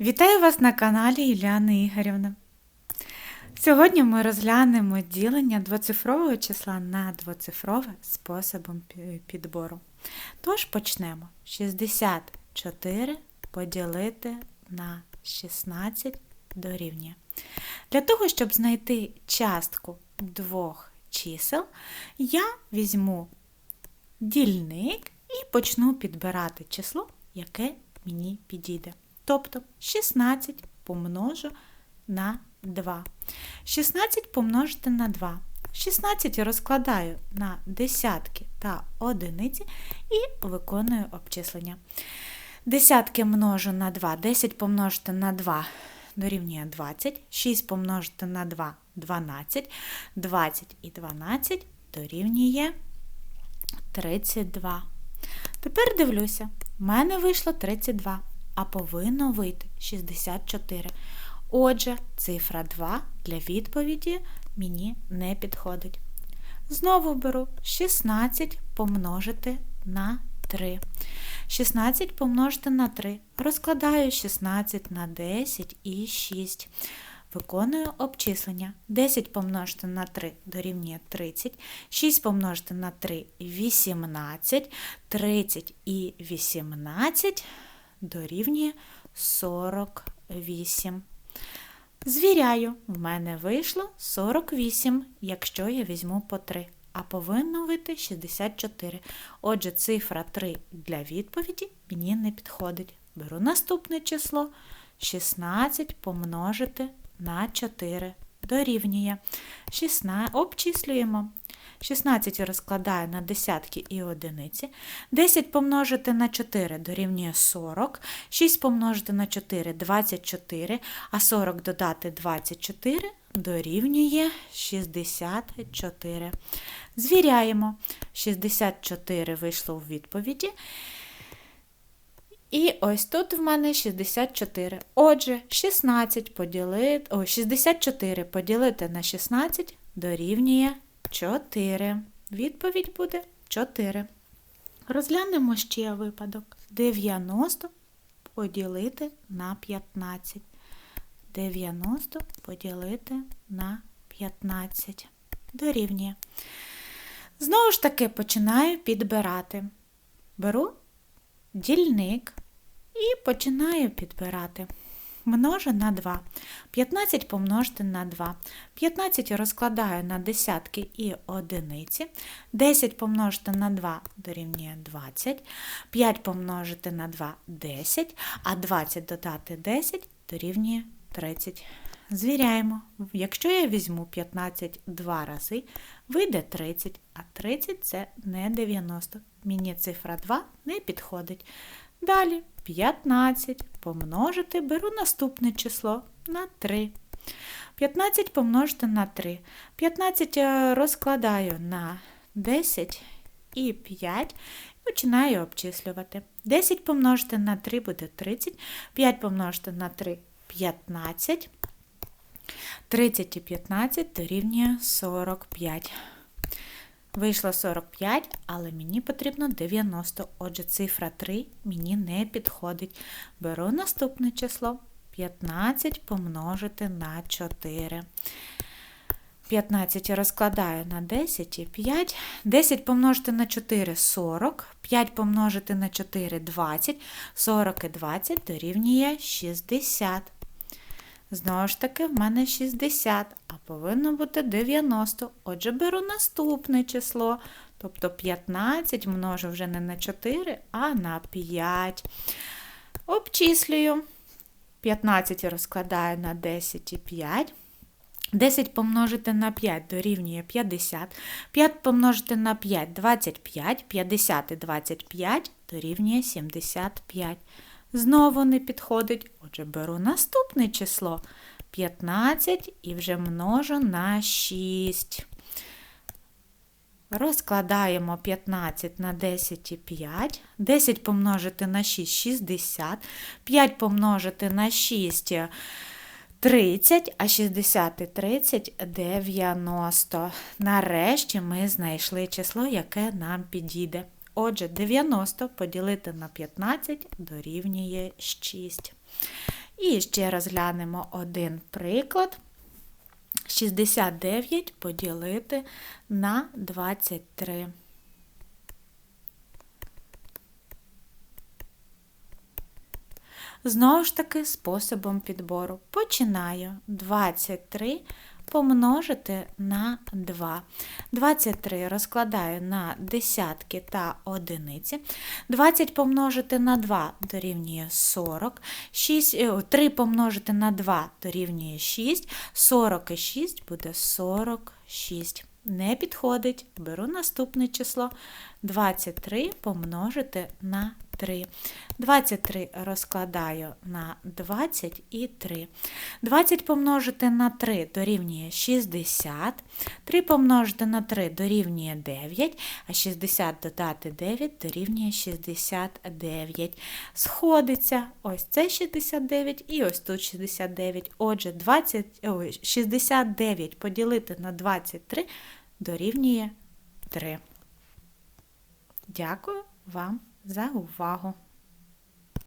Вітаю вас на каналі Іляни Ігорівна. Сьогодні ми розглянемо ділення двоцифрового числа на двоцифрове способом підбору. Тож почнемо. 64 поділити на 16 дорівнює. Для того, щоб знайти частку двох чисел, я візьму дільник і почну підбирати число, яке мені підійде. Тобто 16 помножу на 2. 16 помножити на 2. 16 розкладаю на десятки та одиниці і виконую обчислення. Десятки множу на 2. 10 помножити на 2 дорівнює 20. 6 помножити на 2 12. 20 і 12 дорівнює 32. Тепер дивлюся, в мене вийшло 32, а повинно вийти 64. Отже, цифра 2 для відповіді мені не підходить. Знову беру 16 помножити на 3. 16 помножити на 3. Розкладаю 16 на 10 і 6. Виконую обчислення. 10 помножити на 3 дорівнює 30, 6 помножити на 3 18, 30 і 18 дорівнює 48. Звіряю, в мене вийшло 48, якщо я візьму по 3, а повинно вийти 64. Отже, цифра 3 для відповіді мені не підходить. Беру наступне число 16 помножити на 4 дорівнює. 16, обчислюємо. 16 розкладаю на десятки і одиниці. 10 помножити на 4 дорівнює 40. 6 помножити на 4 24, а 40 додати 24 дорівнює 64. Звіряємо. 64 вийшло у відповіді. І ось тут в мене 64. Отже, 16 поділити, о, 64 поділити на 16 дорівнює 4. Відповідь буде 4. Розглянемо ще випадок. 90 поділити на 15. 90 поділити на 15. Дорівнює. Знову ж таки починаю підбирати. Беру дільник і починаю підбирати. Множу на 2. 15 помножити на 2. 15 розкладаю на десятки і одиниці. 10 помножити на 2 дорівнює 20. 5 помножити на 2 10, а 20 додати 10 дорівнює 30. Звіряємо. Якщо я візьму 15 два рази, вийде 30, а 30 це не 90. Мені цифра 2 не підходить. Далі 15 помножити, беру наступне число на 3. 15 помножити на 3. 15 е, розкладаю на 10 і 5 починаю обчислювати. 10 помножити на 3 буде 30, 5 помножити на 3 15. 30 і 15 дорівнює 45. Вийшло 45, але мені потрібно 90. Отже, цифра 3 мені не підходить. Беру наступне число 15 помножити на 4. 15 розкладаю на 10 і 5. 10 помножити на 4 40. 5 помножити на 4 20. 40 і 20 дорівнює 60. Знову ж таки, в мене 60, а повинно бути 90. Отже, беру наступне число. Тобто 15 множу вже не на 4, а на 5. Обчислюю. 15 розкладаю на 10 і 5. 10 помножити на 5 дорівнює 50. 5 помножити на 5 25. 50 і 25 дорівнює 75. Знову не підходить. Отже, беру наступне число 15 і вже множу на 6. Розкладаємо 15 на 10 і 5. 10 помножити на 6 60. 5 помножити на 6 30, а 60 і 30 90. Нарешті ми знайшли число, яке нам підійде. Отже, 90 поділити на 15 дорівнює 6. І ще розглянемо один приклад. 69 поділити на 23. Знову ж таки, способом підбору. Починаю 23 помножити на 2. 23 розкладаю на десятки та одиниці. 20 помножити на 2 дорівнює 40. 6, 3 помножити на 2 дорівнює 6. 40 і 6 буде 46. Не підходить. Беру наступне число. 23 помножити на 3. 23 розкладаю на 20 і 3. 20 помножити на 3 дорівнює 60. 3 помножити на 3 дорівнює 9, а 60 додати 9 дорівнює 69. Сходиться ось це 69 і ось тут 69. Отже, 20, ой, 69 поділити на 23 дорівнює 3. Дякую вам за увагу!